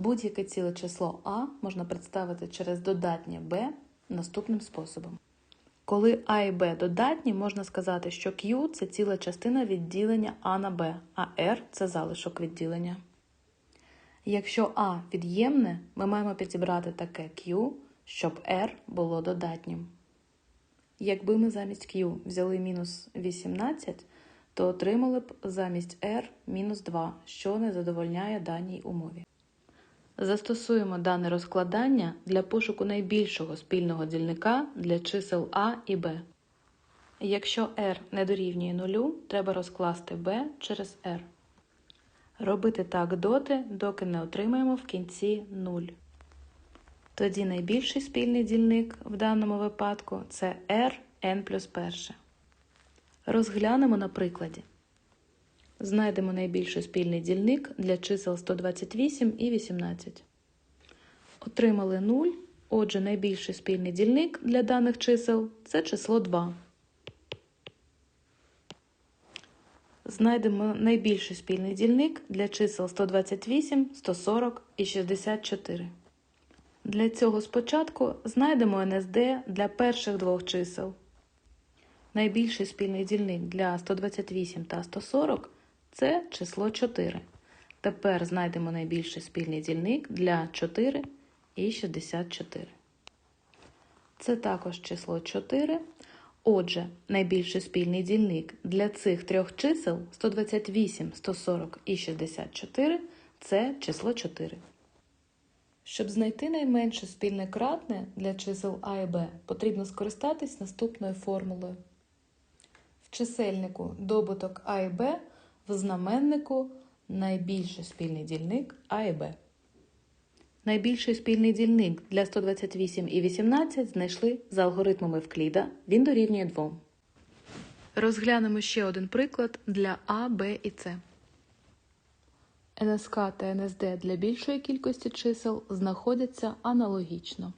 Будь-яке ціле число А можна представити через додатнє Б наступним способом. Коли А і Б додатні, можна сказати, що Q – це ціла частина відділення А на Б, а R – це залишок відділення. Якщо А від'ємне, ми маємо підібрати таке Q, щоб R було додатнім. Якби ми замість Q взяли мінус 18, то отримали б замість R мінус 2, що не задовольняє даній умові. Застосуємо дане розкладання для пошуку найбільшого спільного дільника для чисел А і Б. Якщо R не дорівнює нулю, треба розкласти B через R. Робити так доти, доки не отримаємо в кінці 0. Тоді найбільший спільний дільник в даному випадку це R n плюс перше. Розглянемо на прикладі. Знайдемо найбільший спільний дільник для чисел 128 і 18. Отримали 0. Отже, найбільший спільний дільник для даних чисел це число 2. Знайдемо найбільший спільний дільник для чисел 128, 140 і 64. Для цього спочатку знайдемо НСД для перших двох чисел. Найбільший спільний дільник для 128 та 140 це число 4. Тепер знайдемо найбільший спільний дільник для 4 і 64. Це також число 4. Отже, найбільший спільний дільник для цих трьох чисел 128, 140 і 64 це число 4. Щоб знайти найменше спільне кратне для чисел А і Б, потрібно скористатись наступною формулою. В чисельнику добуток А і Б, знаменнику найбільший спільний дільник А і Б. Найбільший спільний дільник для 128 і 18 знайшли за алгоритмами Вкліда. Він дорівнює 2. Розглянемо ще один приклад для А, Б і С. НСК та НСД для більшої кількості чисел знаходяться аналогічно.